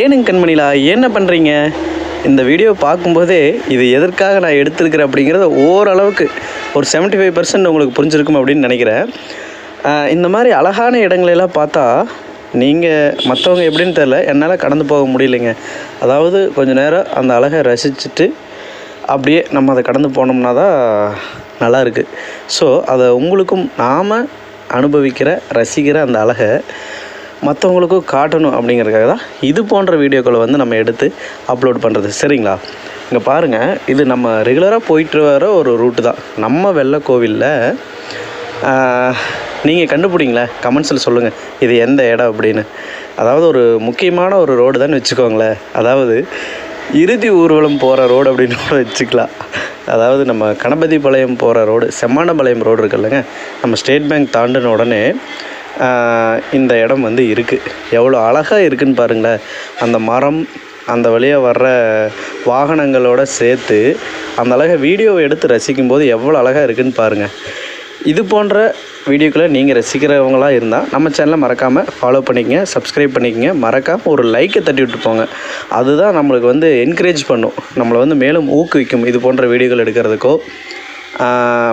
ஏனுங்க கண்மணிலா என்ன பண்ணுறீங்க இந்த வீடியோ பார்க்கும்போதே இது எதற்காக நான் எடுத்திருக்கிறேன் அப்படிங்கிறத ஓரளவுக்கு ஒரு 75% ஃபைவ் பர்சன்ட் உங்களுக்கு புரிஞ்சிருக்கும் அப்படின்னு நினைக்கிறேன். இந்த மாதிரி அழகான இடங்களெல்லாம் பார்த்தா நீங்கள் மற்றவங்க எப்படின்னு தெரில என்னால் கடந்து போக முடியலைங்க. அதாவது கொஞ்ச நேரம் அந்த அழகை ரசிச்சுட்டு அப்படியே நம்ம அதை கடந்து போனோம்னா தான் நல்லா இருக்குது ஸோ அதை உங்களுக்கும் நாம் அனுபவிக்கிற ரசிக்கிற அந்த அழகை மற்றவங்களுக்கும் காட்டணும் அப்படிங்கிறதுக்காக தான் இது போன்ற வீடியோக்களை வந்து நம்ம எடுத்து அப்லோட் பண்ணுறது சரிங்களா? இங்கே பாருங்கள் இது நம்ம ரெகுலராக போயிட்டு வர ஒரு ரூட்டு தான். நம்ம வெள்ளை கோவிலில் நீங்கள் கண்டுபிடிங்களேன். கமெண்ட்ஸில் சொல்லுங்கள் இது எந்த இடம் அப்படின்னு. அதாவது ஒரு முக்கியமான ஒரு ரோடு தான் வச்சுக்கோங்களேன். அதாவது இறுதி ஊர்வலம் போகிற ரோடு அப்படின்னு கூட வச்சுக்கலாம். அதாவது நம்ம கணபதிபாளையம் போகிற ரோடு செம்மானபாளையம் ரோடு இருக்குல்லங்க. நம்ம ஸ்டேட் பேங்க் தாண்டின உடனே இந்த இடம் வந்து இருக்குது எவ்வளோ அழகாக இருக்குன்னு பாருங்களேன். அந்த மரம் அந்த வழியாக வர்ற வாகனங்களோட சேர்த்து அந்த அழகை வீடியோவை எடுத்து ரசிக்கும்போது எவ்வளோ அழகாக இருக்குன்னு பாருங்கள் இது போன்ற வீடியோக்களை நீங்கள் ரசிக்கிறவங்களாக இருந்தால் நம்ம சேனலை மறக்காமல் ஃபாலோ பண்ணிக்கங்க சப்ஸ்கிரைப் பண்ணிக்கங்க. மறக்காமல் ஒரு லைக்கை தட்டி விட்டு போங்க. அதுதான் நம்மளுக்கு வந்து என்கரேஜ் பண்ணும். நம்மளை வந்து மேலும் ஊக்குவிக்கும். இது போன்ற வீடியோக்கள் எடுக்கிறதுக்கோ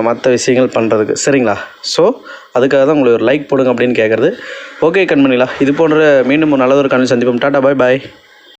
மற்ற விஷயங்கள் பண்ணுறதுக்கு சரிங்களா? ஸோ அதுக்காக தான் உங்களுக்கு ஒரு லைக் போடுங்க அப்படின்னு கேட்குறது ஓகே கண்மணிலா. இது போன்ற மீண்டும் ஒரு நல்ல ஒரு கணல் சந்திப்போம். டாட்டா பாய் பாய்